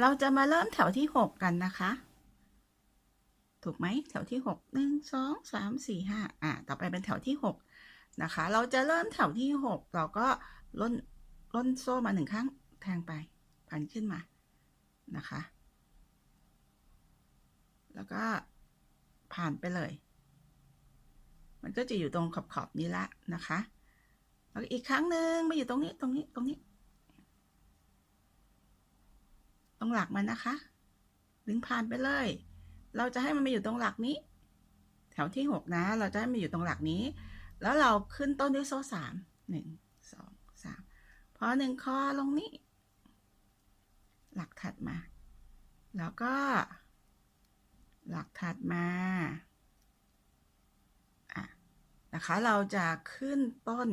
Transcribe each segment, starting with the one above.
เราจะมาเริ่มแถวที่หกกันนะคะ ถูกไหมแถวที่หกหนึ่งสองสามสี่ห้าอะต่อไปเป็นแถวที่หกนะคะ เราจะเริ่มแถวที่หกเราก็ล่นล่นโซ่มาหนึ่งข้งแทงไปพันขึ้นมานะคะ แล้วก็ผ่านไปเลย มันก็จะอยู่ตรงขอบขอบนี้ละนะคะแล้วอีกครั้งหนึ่งมาอยู่ตรงนี้ตรงนี้ตรงนี้ ต รงหลักมันนะคะ ดึงผ่านไปเลย เราจะให้มันมาอยู่ตรงหลักนี้ แถวที่หกนะ เราจะให้มันอยู่ตรงหลักนี้ แล้วเราขึ้นต้นด้วยโซ่สามหนึ่งสองสามพอหนึ่งคอลงนี้ หลักถัดมา แล้วก็ หลักถัดมาอะนะคะ เราจะขึ้นต้น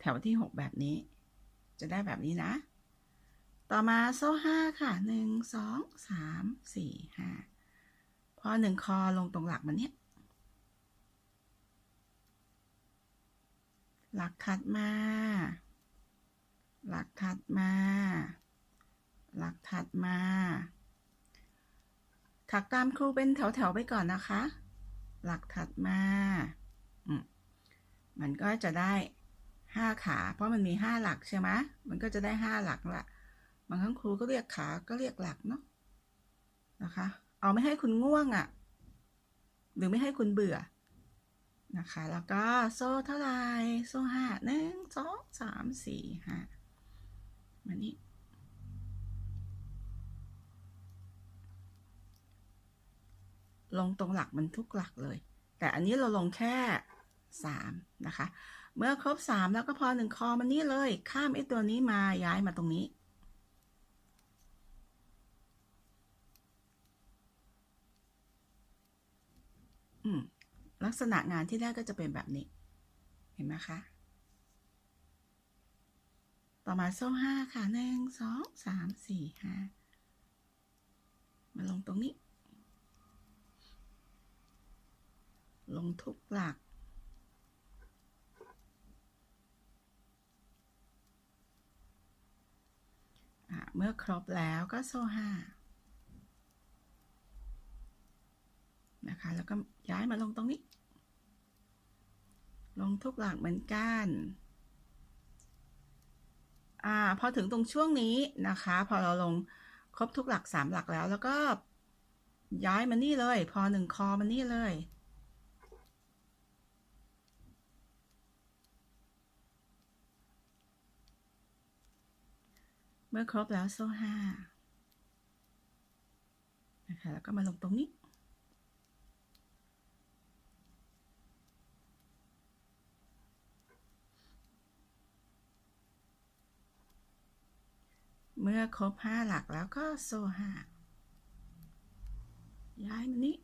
แถวที่หกแบบนี้ จะได้แบบนี้นะ ต่อมาโซ่ห้าค่ะหนึ่งสองสามสี่ห้าพอหนึ่งคอลงตรงหลักมันเนี้ยหลักถัดมา หลักถัดมา หลักถัดมา ถักตามครูเป็นแถวๆไปก่อนนะคะ หลักถัดมาอมมันก็จะได้ห้าขา เพราะมันมีห้าหลักใช่ไหมมันก็จะได้ห้าหลักละ บางครั้งครูก็เรียกขาก็เรียกหลักเนาะนะคะ เอาไม่ให้คุณง่วงอะ่ะ หรือไม่ให้คุณเบื่อนะคะ แล้วก็โซ่เท่าไรโซ่ห้าหนึ่งสองสามสี่ห้ามานี่ลงตรงหลักมันทุกหลักเลย แต่อันนี้เราลงแค่สามนะคะ เมื่อครบสามแล้วก็พอหนึ่งคอมันนี่เลย ข้ามไอ้ตัวนี้มาย้ายมาตรงนี้ ลักษณะงานที่ได้ก็จะเป็นแบบนี้ เห็นไหมคะ ต่อมาโซ่ห้าค่ะหนึ่งสองสามสี่ห้ามาลงตรงนี้ ลงทุกหลัก เมื่อครบแล้วก็โซ่ห้า นะคะ แล้วก็ย้ายมาลงตรงนี้ ลงทุกหลักเหมือนกัน อ่า พอถึงตรงช่วงนี้นะคะ พอเราลงครบทุกหลักสามหลักแล้ว แล้วก็ย้ายมานี่เลย พอหนึ่งคอมานี่เลยเมื่อครบแล้วโซ่ห้านะคะ แล้วก็มาลงตรงนี้ เมื่อครบห้าหลักแล้วก็โซ่ห้าย้ายมานี้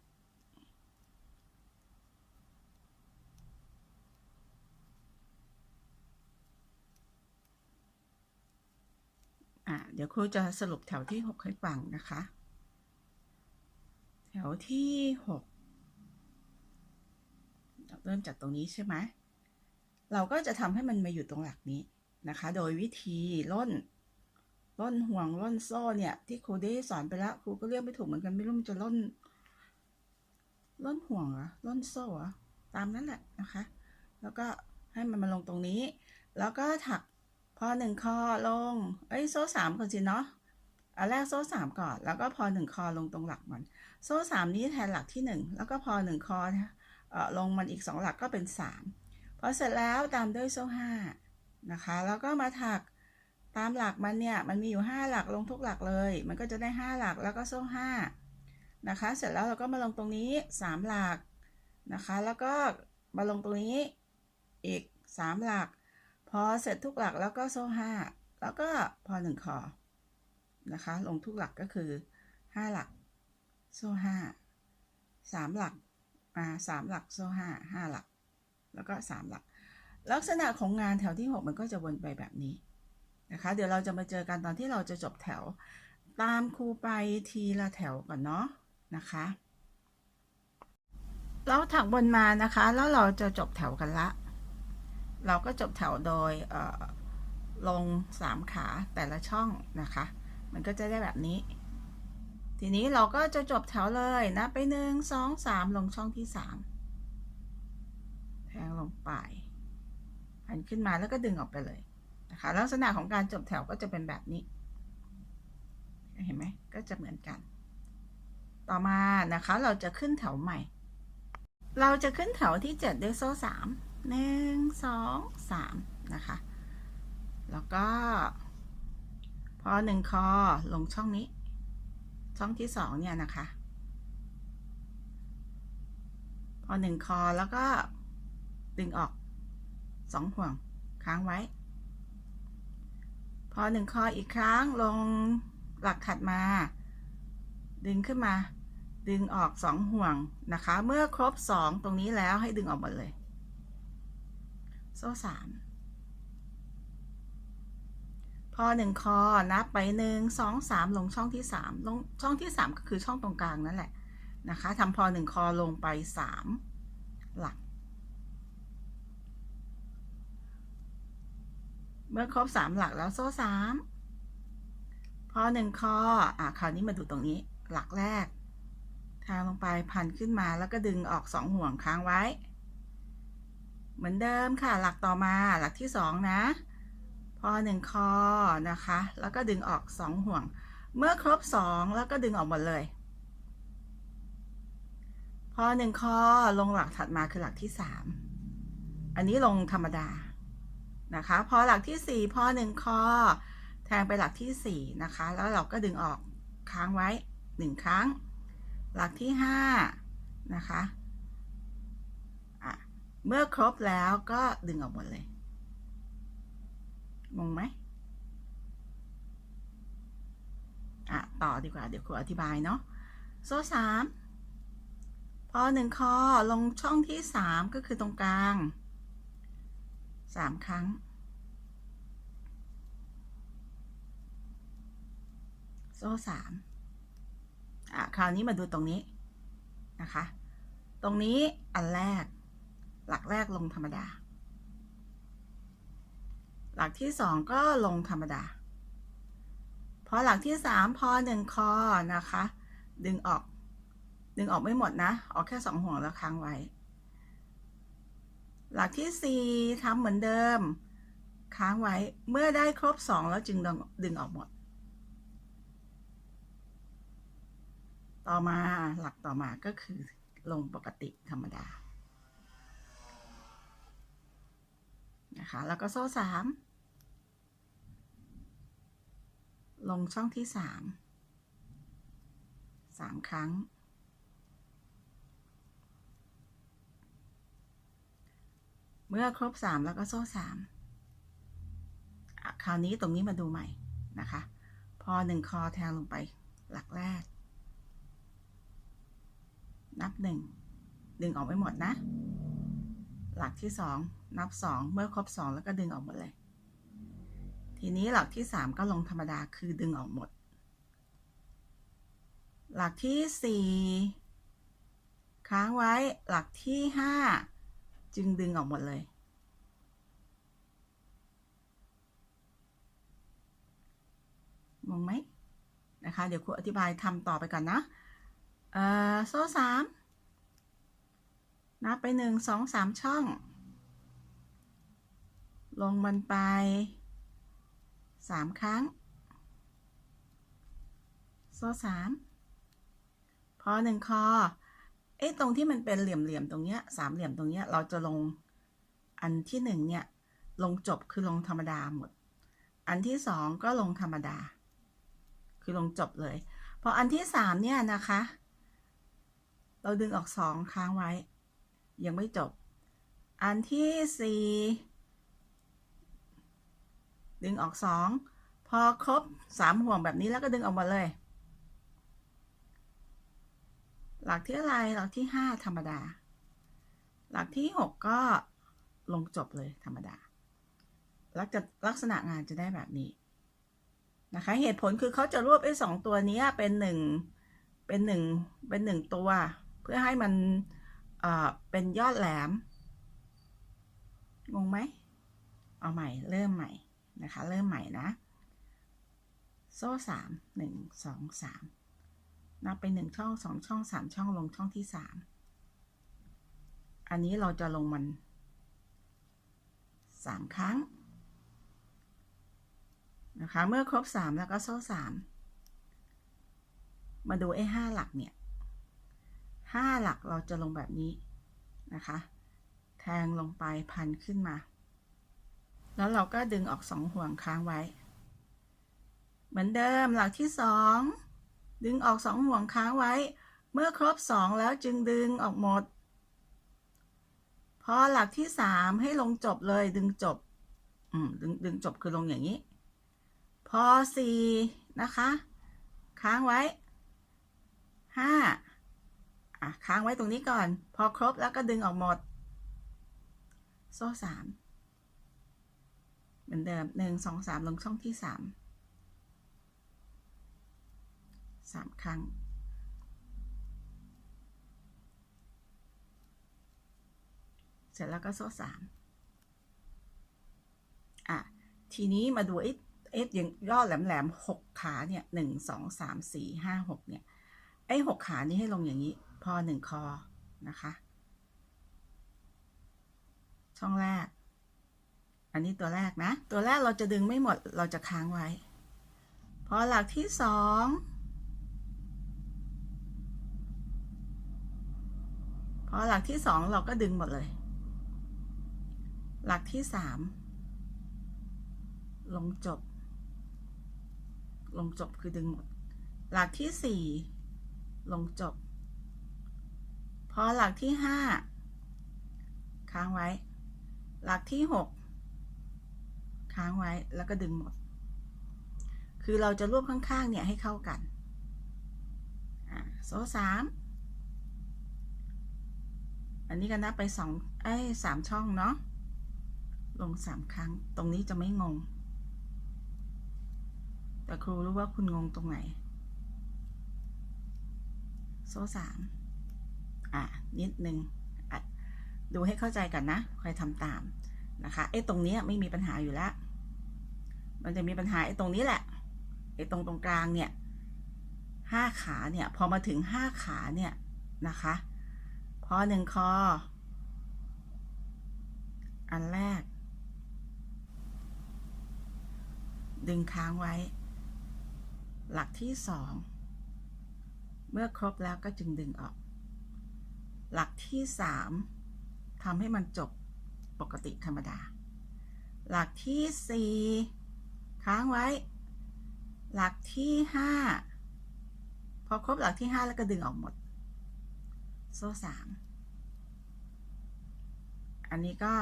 อะ เดี๋ยวครูจะสรุปแถวที่หกให้ฟังนะคะ แถวที่หกเราเริ่มจากตรงนี้ใช่ไหม เราก็จะทำให้มันมาอยู่ตรงหลักนี้นะคะ โดยวิธีล่น ล่นห่วงล่นโซ่เนี่ย ที่ครูได้สอนไปแล้วครูก็เรียกไม่ถูกเหมือนกันไม่รู้มันจะล่นล่นห่วงเหรอล่นโซ่เหรอตามนั้นแหละนะคะ แล้วก็ให้มันมาลงตรงนี้ แล้วก็ถักพอหนึ่งคอลง เอ้ยโซ่สามก่อนสิเนาะอันแรกโซ่สามก่อนแล้วก็พอหนึ่งคอลงตรงหลักมัน โซ่สามนี้แทนหลักที่หนึ่งแล้วก็พอหนึ่งคอเอ่อลงมันอีกสองหลักก็เป็นสามพอเสร็จแล้วตามด้วยโซ่ห้านะคะ แล้วก็มาถัก ตามหลักมันเนี่ยมันมีอยู่ห้าหลักลงทุกหลักเลย มันก็จะได้ห้าหลักแล้วก็โซ่ห้านะคะ เสร็จแล้วเราก็มาลงตรงนี้สามหลักนะคะ แล้วก็มาลงตรงนี้อีกสามหลัก พอเสร็จทุกหลักแล้วก็โซ่ห้าแล้วก็พอหนึ่งคอนะคะ ลงทุกหลักก็คือห้าหลัก โซ่ห้าสามหลักอ่าสามหลักโซ่ห้าห้าหลัก แล้วก็สามหลัก ลักษณะของงานแถวที่หกมันก็จะวนไปแบบนี้ นะคะ เดี๋ยวเราจะมาเจอกันตอนที่เราจะจบแถว ตามครูไปทีละแถวก่อนเนาะนะคะเราถักบนมานะคะ แล้วเราจะจบแถวกันละ เราก็จบแถวโดยลงสามขาแต่ละช่องนะคะ มันก็จะได้แบบนี้ ทีนี้เราก็จะจบแถวเลยนะไปหนึ่งสองสามลงช่องที่สามแทงลงไปหันขึ้นมาแล้วก็ดึงออกไปเลย นะคะลักษณะของการจบแถวก็จะเป็นแบบนี้ เห็นไหมก็จะเหมือนกัน ต่อมานะคะเราจะขึ้นแถวใหม่ เราจะขึ้นแถวที่เจ็ดด้วยโซ่สามหนึ่งสองสามนะคะ แล้วก็ พอหนึ่งคอลงช่องนี้ ช่องที่สองเนี่ยนะคะ พอหนึ่งคอแล้วก็ดึงออกสองห่วงค้างไว้ พอหนึ่งคออีกครั้งลงหลักถัดมา ดึงขึ้นมา ดึงออกสองห่วงนะคะ เมื่อครบสองตรงนี้แล้วให้ดึงออกหมดเลย โซ่สามพอหนึ่งคอนับไปหนึ่งสองสามลงช่องที่สามลงช่องที่สามก็คือช่องตรงกลางนั่นแหละนะคะทำพอหนึ่งคอลงไปสามหลัก เมื่อครบสามหลักแล้วโซ่สามพอหนึ่งคออะคราวนี้มาดูตรงนี้ หลักแรก ทางลงไปพันขึ้นมาแล้วก็ดึงออกสองห่วงค้างไว้ เหมือนเดิมค่ะ หลักต่อมาหลักที่สองนะ พอหนึ่งคอนะคะ แล้วก็ดึงออกสองห่วง เมื่อครบสองแล้วก็ดึงออกหมดเลย พอหนึ่งคอลงหลักถัดมาคือหลักที่สามอันนี้ลงธรรมดา นะคะพอหลักที่สี่พอหนึ่งคอแทงไปหลักที่สี่นะคะ แล้วเราก็ดึงออกค้างไว้หนึ่งครั้ง หลักที่ห้านะคะะเมื่อครบแล้วก็ดึงออกหมดเลยงงไหมอะต่อดีกว่าเดี๋ยวครูอธิบายเนาะโซ่สามพอหนึ่งคอลงช่องที่สามก็คือตรงกลาง สามครั้งโซ่สามอะคราวนี้มาดูตรงนี้นะคะ ตรงนี้อันแรก หลักแรกลงธรรมดา หลักที่สองก็ลงธรรมดาพอหลักที่สามพอหนึ่งคอนะคะ ดึงออก ดึงออกไม่หมดนะ ออกแค่สองห่วงแล้วค้างไว้ หลักที่สี่ทำเหมือนเดิม ค้างไว้ เมื่อได้ครบสองแล้วจึงดึงออกหมด ต่อมาหลักต่อมาก็คือลงปกติธรรมดา นะคะ แล้วก็โซ่สามลงช่องที่สามสามครั้ง เมื่อครบสามแล้วก็โซ่สามคราวนี้ตรงนี้มาดูใหม่นะคะ พอหนึ่งคอแทงลงไปหลักแรก นับหนึ่งดึงออกไปหมดนะ หลักที่สองนับสองเมื่อครบสองแล้วก็ดึงออกหมดเลย ทีนี้หลักที่สามก็ลงธรรมดาคือดึงออกหมด หลักที่สี่ค้างไว้หลักที่ห้า จึงดึงออกหมดเลยงงไหมนะคะ เดี๋ยวครูอธิบายทำต่อไปก่อนนะ เอ่อ โซ่สามนับไปหนึ่งสองสามช่อง ลงมันไปสามครั้ง โซ่สามพอหนึ่งคอ เอ๊ะตรงที่มันเป็นเหลี่ยมๆตรงเนี้ยสามเหลี่ยมตรงเนี้ยเราจะลงอันที่หนึ่งเนี่ยลงจบคือลงธรรมดาหมด อันที่สองก็ลงธรรมดา คือลงจบเลย พออันที่สามเนี่ยนะคะ เราดึงออกสองค้างไว้ ยังไม่จบ อันที่สี่ดึงออกสองพอครบสามห่วงแบบนี้แล้วก็ดึงออกมาเลย หลักที่อะไร หลักที่ห้าธรรมดา หลักที่หกก็ลงจบเลยธรรมดา ลักจะลักษณะงานจะได้แบบนี้นะคะ เหตุผลคือเขาจะรวบไอ้สองตัวนี้เป็นหนึ่งเป็นหนึ่งเป็นหนึ่งตัว เพื่อให้มันเอ่อเป็นยอดแหลม งงไหม เอาใหม่เริ่มใหม่นะคะ เริ่มใหม่นะ โซ่สามหนึ่งสองสาม นับไปหนึ่งช่องสองช่องสามช่องลงช่องที่สามอันนี้เราจะลงมันสามครั้งนะคะ เมื่อครบสามแล้วก็โซ่สามมาดูไอ้ห้าหลักเนี่ยห้าหลักเราจะลงแบบนี้นะคะ แทงลงไปพันขึ้นมา แล้วเราก็ดึงออกสองห่วงค้างไว้ เหมือนเดิมหลักที่สอง ดึงออกสองห่วงค้างไว้ เมื่อครบสองแล้วจึงดึงออกหมด พอหลักที่สามให้ลงจบเลยดึงจบ อืมดึงดึงจบคือลงอย่างนี้ พอสี่นะคะ ค้างไว้ห้าอะค้างไว้ตรงนี้ก่อน พอครบแล้วก็ดึงออกหมด โซ่สามเหมือนเดิมหนึ่งสองสามลงช่องที่สาม สามครั้ง เสร็จแล้วก็โซ่สามอะ ทีนี้มาดูไอ้เอสอย่างยอแหลมๆหกขาเนี่ยหนึ่งสองสามสี่ห้าหกเนี่ย ไอ้หกขานี้ให้ลงอย่างนี้ พอหนึ่งคอนะคะ ช่องแรก อันนี้ตัวแรกนะ ตัวแรกเราจะดึงไม่หมดเราจะค้างไว้ พอหลักที่สอง พอหลักที่สองเราก็ดึงหมดเลย หลักที่สามลงจบ ลงจบคือดึงหมด หลักที่สี่ลงจบ พอหลักที่ห้าค้างไว้ หลักที่หกค้างไว้แล้วก็ดึงหมด คือเราจะรวบข้างๆเนี่ยให้เข้ากัน อะโซ่สาม อันนี้ก็นับไปสองไอ้สามช่องเนาะ ลงสามครั้ง ตรงนี้จะไม่งง แต่ครูรู้ว่าคุณงงตรงไหน โซ่สามอะ นิดนึงดูให้เข้าใจกันนะคอยทำตามนะคะไอ้ตรงนี้ไม่มีปัญหาอยู่แล้ว มันจะมีปัญหาไอ้ตรงนี้แหละไอ้ตรงตรงกลางเนี่ยห้าขาเนี่ย พอมาถึงห้าขาเนี่ยนะคะ อหนึ่งคอ อันแรก ดึงค้างไว้ หลักที่สอง เมื่อครบแล้วก็จึงดึงออก หลักที่สามทำให้มันจบปกติธรรมดา หลักที่สี่ค้างไว้ หลักที่ห้าพอครบหลักที่ห้าแล้วก็ดึงออกหมด โซ่สาม อันนี้ก็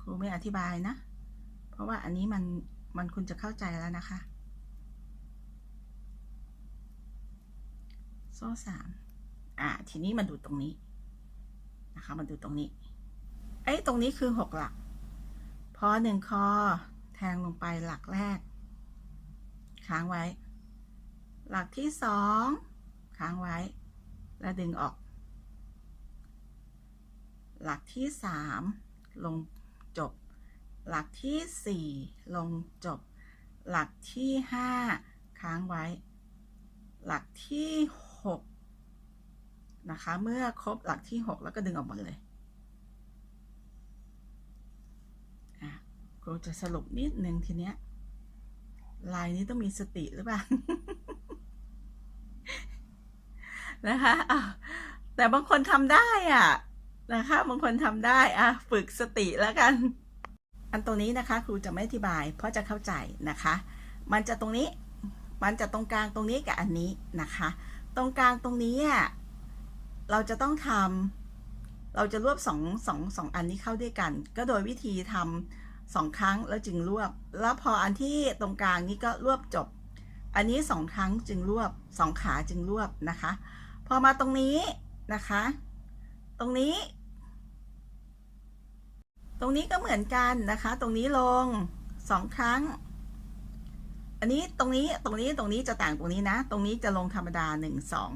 ครูไม่อธิบายนะ เพราะว่าอันนี้มันมันคุณจะเข้าใจแล้วนะคะ โซ่สามอ่าทีนี้มาดูตรงนี้นะคะมาดูตรงนี้ ไอ้ตรงนี้คือหกหลัก พอหนึ่งคอแทงลงไปหลักแรก ค้างไว้ หลักที่สองค้างไว้ แล้วดึงออก หลักที่สามลงจบ หลักที่สี่ลงจบ หลักที่ห้าค้างไว้ หลักที่หกนะคะ เมื่อครบหลักที่หกแล้วก็ดึงออกหมดเลยอะครูจะสรุปนิดนึงทีเนี้ยลายนี้ต้องมีสติหรือเปล่านะคะแต่บางคนทำได้อะ นะคะบางคนทำได้อะฝึกสติแล้วกัน อันตรงนี้นะคะครูจะไม่อธิบาย เพราะจะเข้าใจนะคะ มันจะตรงนี้มันจะตรงกลางตรงนี้กับอันนี้นะคะ ตรงกลางตรงนี้เราจะต้องทำเราจะรวบสองสองสองอันนี้เข้าด้วยกัน ก็โดยวิธีทำสองครั้งแล้วจึงรวบ แล้วพออันที่ตรงกลางนี้ก็รวบจบ อันนี้สองครั้งจึงรวบสองขาจึงรวบนะคะ พอมาตรงนี้นะคะ ตรงนี้ ตรงนี้ก็เหมือนกันนะคะ ตรงนี้ลงสองครั้ง อันนี้ตรงนี้ตรงนี้ตรงนี้จะต่างตรงนี้นะ ตรงนี้จะลงธรรมดาหนึ่งสอง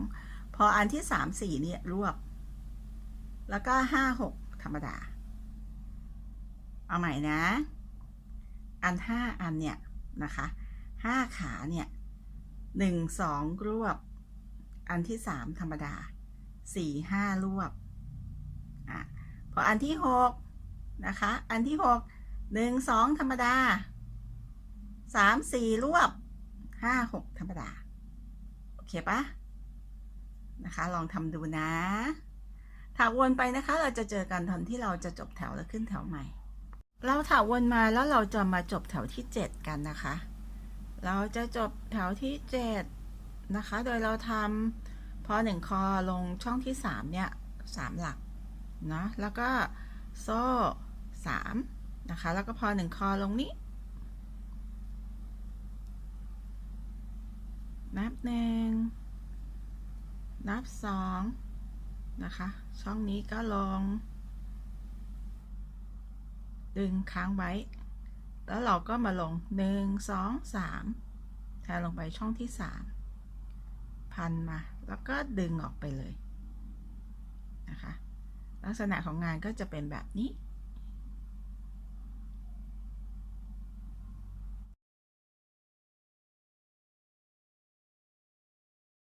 พออันที่สามสี่เนี่ยรวบ แล้วก็ห้าหกธรรมดา เอาใหม่นะ อันห้าอันเนี่ยนะคะห้าขาเนี่ยหนึ่งสองรวบ อันที่สามธรรมดาสี่ห้ารวบอะพออันที่หก นะคะ อันที่หกหนึ่งสองธรรมดาสามสี่รวบห้าหกธรรมดา โอเคปะนะคะ ลองทำดูนะ ถาววนไปนะคะ เราจะเจอกันตอนที่เราจะจบแถวแล้วขึ้นแถวใหม่ เราถาววนมาแล้วเราจะมาจบแถวที่7กันนะคะ เราจะจบแถวที่7นะคะ โดยเราทำพอหนึ่งคอลงช่องที่3เนี่ยสามหลักเนาะแล้วก็โซ่ 3นะคะ แล้วก็พอหนึ่งคอลงนี้ นับหนึ่งนับสองนะคะ ช่องนี้ก็ลง ดึงค้างไว้ แล้วเราก็มาลงหนึ่งสองสามแทนลงไปช่องที่สามพันมา แล้วก็ดึงออกไปเลยนะคะ ลักษณะของงานก็จะเป็นแบบนี้